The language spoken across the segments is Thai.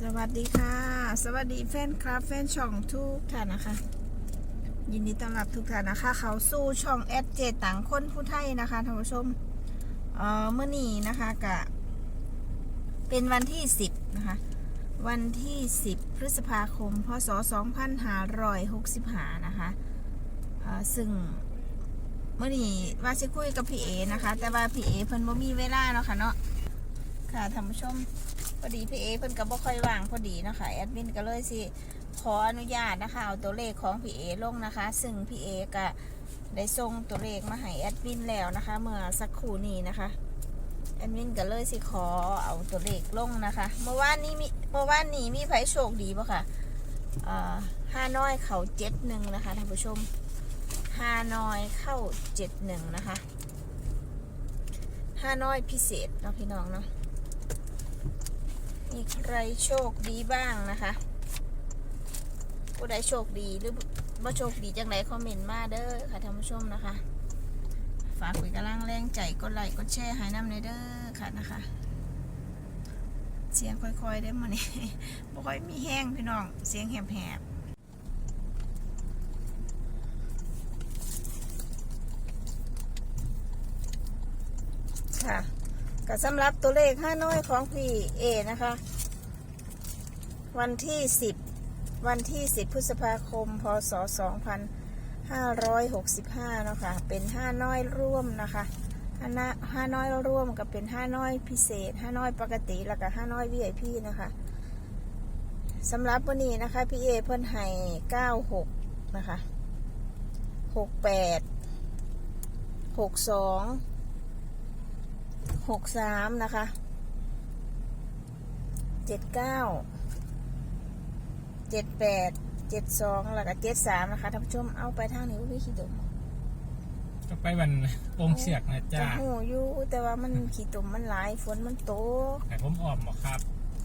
สวัสดีค่ะ สวัสดีแฟนคลับแฟนช่องทุกท่านนะคะ ยินดีต้อนรับทุกท่านนะคะ เขาสู่ช่องแอดเจต่างคนผู้ไทยนะคะท่านผู้ชมเอ่อเมื่อนี้นะคะกะเป็นวันที่ 10 นะคะ วันที่ 10 พฤษภาคม พศ 2565 นะคะเอ่อซึ่งเมื่อนี้ว่าจะคุยกับพี่เอนะคะ แต่ว่าพี่เอเพิ่นบ่มีเวลาเนาะค่ะเนาะค่ะท่านผู้ชม พอดีพี่เอเพิ่นก็บ่ค่อยว่างพอดีนะคะแอดมินก็เลยสิขออนุญาตนะคะเอาตัวเลขของพี่เอลงนะคะ ซึ่งพี่เอก็ได้ส่งตัวเลขมาให้แอดมินแล้วนะคะ เมื่อสักครู่นี้นะคะแอดมินก็เลยสิขอเอาตัวเลขลงนะคะ เมื่อวานนี้มีเมื่อวานนี้มีไผโชคดีป่ะค่ะเอ่อห้าน้อยเข้าเจ็ดหนึ่งนะคะท่านผู้ชมห้าน้อยเข้าเจ็ดหนึ่งนะคะห้าน้อยพิเศษเนาะพี่น้องเนาะ มีใครโชคดีบ้างนะคะผู้ใดโชคดีหรือว่าโชคดีจังไรคอมเมนต์มาเด้อค่ะท่านผู้ชมนะคะ ฝากคุยกำลังแรงใจกดไลค์กดแชร์ให้น้ำในเด้อค่ะนะคะ เสียงค่อยๆได้มาเนี่ยบ่ค่อยมีแห้งพี่น้องเสียงแหบๆค่ะ ก็สำหรับตัวเลขห้าน้อยของพี่เอนะคะ วันที่10วันที่10พฤษภาคม พศ2565เนาะคะเป็นห้าน้อยร่วมนะคะห้าน้าห้าน้อยร่วมกับเป็นห้าน้อยพิเศษห้าน้อยปกติแล้วก็ห้าน้อย VIP นะคะสำหรับวันนี้นะคะพี่เอเพิ่นให้96นะคะ68 62หกสองามนะคะเจ็ดเก้าเจ็ดแปดเจ็ดสองแล้วก็เจ็ดสามนะคะท่านผู้ชมเอาไปทางนี้วิขีดมก็ไปวันโป่งเสียกนะจะจ้าหูอยู่แต่ว่ามันขีดตุ่มมันหลายฝนมันตกแต่ผมออมบอกครับ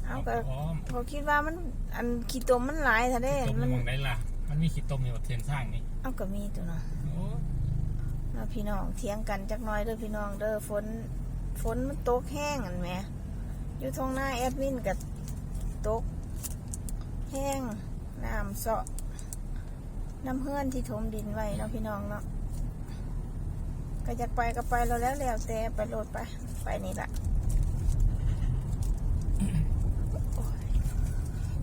เอาก็อ้อมพอคิดว่ามันอันขีดตุ่มมันหลายท่าเด้ต้มมันมองได้ล่ะ มันมีขีดต้มอยู่บนเทียนสร้างนี่เอาก็มีตัวเนาะโอ้เอาพี่น้องเถียงกันจักหน้อยเด้อพี่น้องเด้อฝน ฝนมันตกแห้งอันแหมอยู่ทางหน้าแอดมินกับตก แห้งน้ำเสาะน้ำเฮื่อนที่ถมดินไว้เนาะพี่น้องเนาะก็จะไปก็ไปเราแล้วแล้วแต่ไปโหลดไป ไปนี่แหละ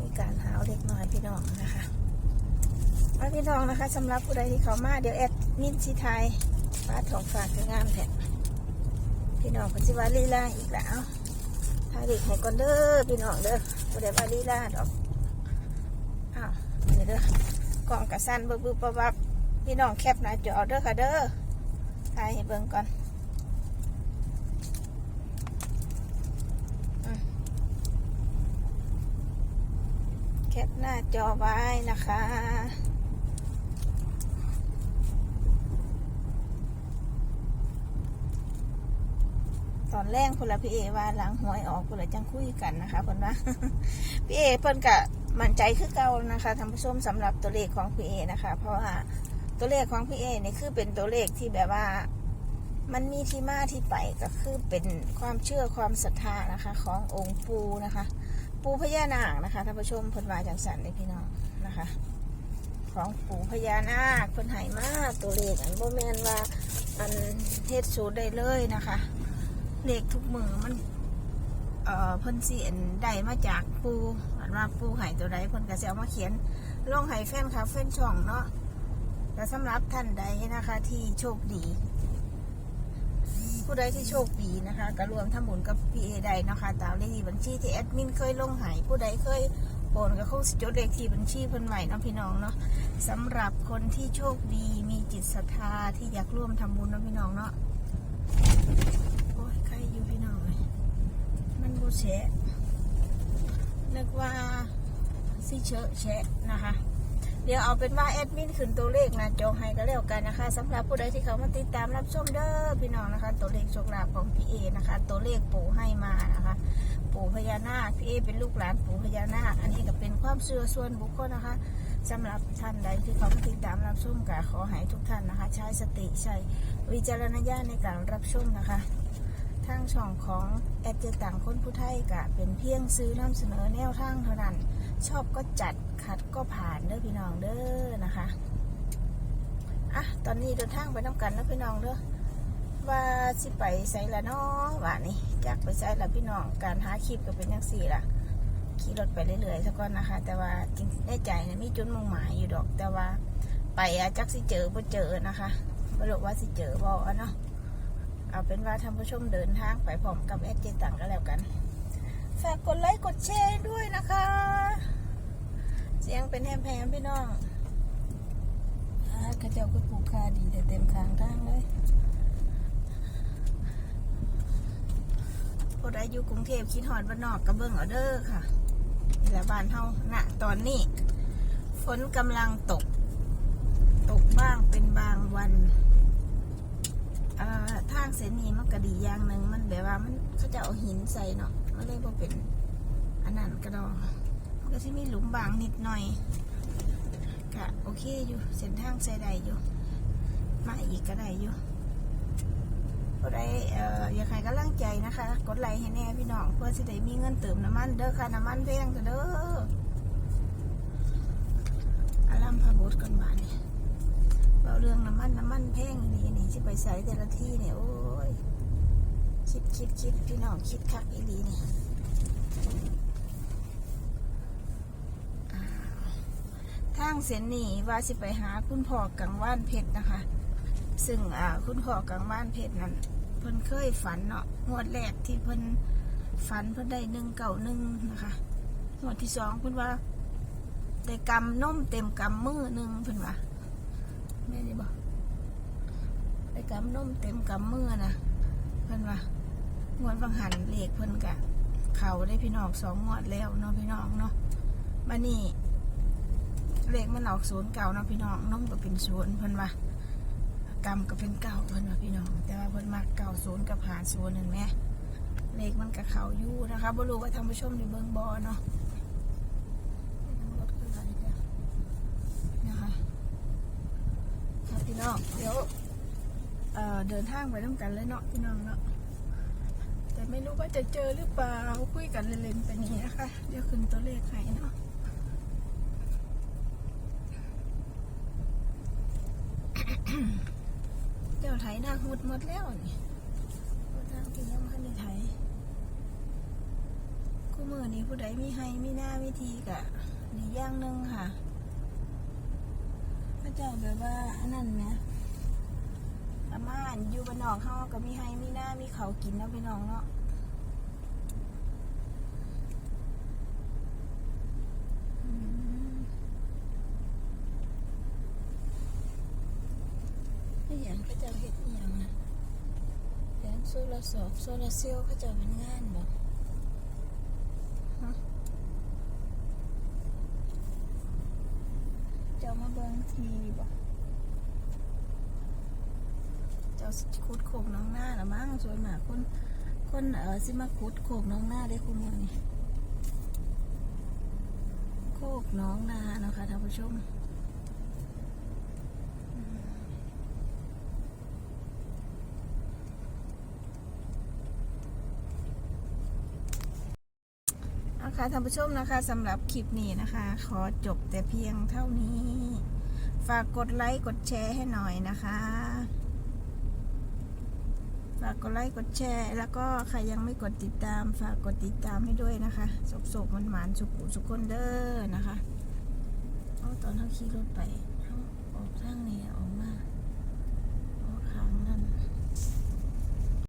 มีการหาวเล็กน้อยพี่น้องนะคะเอาพี่น้องนะคะสำหรับผู้ใดที่เขามาเดี๋ยวแอดมินสีไทยฟ้าทองฝากคืองามแท้ พี่น้องพัชิวาลีลาอีกแล้วถ่ายเด็กให้ก่อนเด้อพี่น้องเด้อผู้ใดวาลีลาดอกอ้าวนี่เด้อกล่องกระสันบึบบึบบับพี่น้องแคปหน้าจอเด้อค่ะเด้อถ่ายให้เบิ่งก่อนแคปหน้าจอไว้นะคะ ตอนแรกคนละพี่เอว่าหลังหวยออกคนละจังคุยกันนะคะเพิ่นว่าพี่เอเพิ่นกะมั่นใจคือเก่านะคะท่านผู้ชมสำหรับตัวเลขของพี่เอนะคะ เพราะว่าตัวเลขของพี่เอเนี่ยคือเป็นตัวเลขที่แบบว่ามันมีที่มาที่ไปก็คือเป็นความเชื่อความศรัทธานะคะ ขององค์ปูนะคะ ปูพญานาคนะคะท่านผู้ชมพนว่าจังสันเลยพี่น้องนะคะ ของปูพญานาคเพิ่นให้มากตัวเลขอันโบแมนว่าอันเฮ็ดสูตรได้เลยนะคะ เลขทุกมือมัน เอ่อเพิ่นสิเอ็นได้มาจากปูอันว่าปูไห้ตัวใดเพิ่นก็สิเอามาเขียนลงให้แฟนคลับแฟนช่องเนาะแต่สำหรับท่านใดนะคะ ที่โชคดี ผู้ใดที่โชคดีนะคะก็รวมทำบุญกับพีเอได้นะคะ ตามเลขที่บัญชีที่แอดมินเคยลงให้ผู้ใดเคยโอนก็คงสิจดเลขที่บัญชีเพิ่นไว้เนาะพี่น้องเนาะสำหรับคนที่โชคดีมีจิตศรัทธาที่อยากร่วมทำบุญเนาะพี่น้องเนาะ โอ้ยใครอยู่พี่น้องเลย มันบูแฉะนึกว่าสิเชอะแฉะนะคะ เดี๋ยวเอาเป็นว่าแอดมินขึ้นตัวเลขนะจอให้ก็แล้วกันนะคะสำหรับผู้ใดที่เขามาติดตามรับชมเด้อพี่น้องนะคะ ตัวเลขโชคลาภของพี่เอนะคะ ตัวเลขปู่ให้มานะคะ ปู่พญานาคพี่เอเป็นลูกหลานปู่พญานาคอันนี้ก็เป็นความเชื่อส่วนบุคคลนะคะสำหรับท่านใดที่เขามาติดตามรับชมก็ขอให้ทุกท่านนะคะ ใช้สติใช้วิจารณญาณในการรับชมนะคะ ทางช่องของแอดเจต่างคนผู้ไทยกะเป็นเพียงซื้อนำเสนอแนวทางเท่านั้น ชอบก็จัดขัดก็ผ่านเด้อพี่น้องเด้อนะคะอะตอนนี้เดินทางไปน้ำกันแล้วพี่น้องเด้อว่าสิไปใส่ละนาะว่านี่จากไปใส่ละพี่น้องการหาคลิปก็เป็นยังสี่ละขี่รถไปเรื่อยๆซะก่อนนะคะ แต่ว่าจริงในใจนี่ยมีจุดมุ่งหมายอยู่ดอก แต่ว่าไปอะจักสิเจอบ่เจอนะคะไม่รู้ว่าสิเจอบ่อเนาะ เอาเป็นว่าท่านผู้ชมเดินทางไปพร้อมกับแอดเจตังก็แล้วกัน ฝากกดไลค์กดแชร์ด้วยนะคะ เสียงเป็นแฮมแพมพี่น้องอ่าเข้าเจ้าก็ปลูกคาดีแต่เต็มคางทางเลยพอได้อยู่กรุงเทพคิดหอดบ้านนอกกระเบื้องเอเด้อค่ะแหละบ้านเฮาณตอนนี้ ฝนกำลังตก ตกบ้างเป็นบางวัน ทางเสนีมันก็ดีอย่างหนึ่งมันแบบว่ามันเขาจะเอาหินใส่เนาะมันเลยบ่เป็นอันนั้นก็ดอกมันก็จะมีหลุมบางนิดหน่อยก็โอเคอยู่เส้นทางใช้ได้อยู่ มาอีกก็ได้อยู่ก็ได้เอ่ออยากให้กำลังใจนะคะ กดไลค์ให้แน่พี่น้องเพื่อจะได้มีเงินเติมน้ำมันเด้อค่ะน้ำมันแพงเด้ออารัมพบุตรกันบ้านนี่ เราเรื่องน้ำมันน้ำมันแพงนี่นี่ที่ไปใส่แต่ละที่เนี่ยโอ้ยคิดคิดคิดพี่น้องคิดคักอีลีนี่ทางเส้นนี้ว่าสิไปหาคุณพ่อกังว่านเพชรนะคะ ซึ่งอ่าคุณพ่อกังว่านเพชรนั้นเพิ่นเคยฝันเนาะงวดแรกที่เพิ่นฝันเพิ่นได้หนึ่งเก่าหนึ่งนะคะงวดที่สองเพิ่นว่าได้กำนมเต็มกำมือหนึ่งเพิ่นว่า แม่นี่บอกได้กำนมเต็มกำมือนะเพิ่อนว่างวดบางหันเลขเพิ่อนกะ เขาได้พี่น้องสองงวดแล้วเนาะพี่น้องเนาะบันนี้เลขมันออกศูนย์เก่าเนาะพี่น้องน้มก็เป็นศูนย์เพิ่อนว่ากรรมก็เป็นเก่าเพิ่อนว่าพี่น้อง แต่ว่าเพิ่อนมักเก่าศูนย์กับหาศูนย์นั่นแหมเลขมันกับเขาอยู่นะคะบ่รู้ว่าทานผู้ชมได้เบิ่งบ่เนาะรถคืออะไรเนี่ยนะคะครับพี่ น้องเดี๋ยวเอ่อเดินทางไปน้ำกันเลยเนาะพี่น้องเนาะแต่ไม่รู้ว่าจะเจอหรือเปล่าคุยกันเล่นๆไปนี้นะคะ เดี๋ยวขึ้นตัวเลขให้เนาะเดี๋ยวไถหน้าหุดหมดแล้วนี่ทางที่ยังพันในไถคู่มือนี้ผู้ใดมีให้มีหน้าวิธีกะนี่ย่างหนึ่งค่ะ เจ้าแบบว่าอันนั้นนะอาม่านอยู่บ้านนอกเขาก็มีให้มีหน้ามีเขากินเนาะพี่น้องเนาะไม่อย่างเขาจะเห็ดอย่างนะแผนโซลาร์สอบโซลาร์เซลล์เขาจะเป็นงานบ่ฮะ บางทีบ่เจ้าสิขุดโขกน้องหน้าละมั้งส่วนมากคนคนเออสิมาขุดโขกน้องหน้าได้คุณมือนี่โคกน้องนาเนาะค่ะท่านผู้ชม นะคะท่านผู้ชมนะคะสำหรับคลิปนี้นะคะ ขอจบแต่เพียงเท่านี้ ฝากกดไลค์กดแชร์ให้หน่อยนะคะ ฝากกดไลค์กดแชร์ แล้วก็ใครยังไม่กดติดตาม ฝากกดติดตามให้ด้วยนะคะสุกๆมันหมานสุกุสุกคนเด้อนะคะเอาตอนเขาขี่รถไปเอาออกทางนี้อ๋อ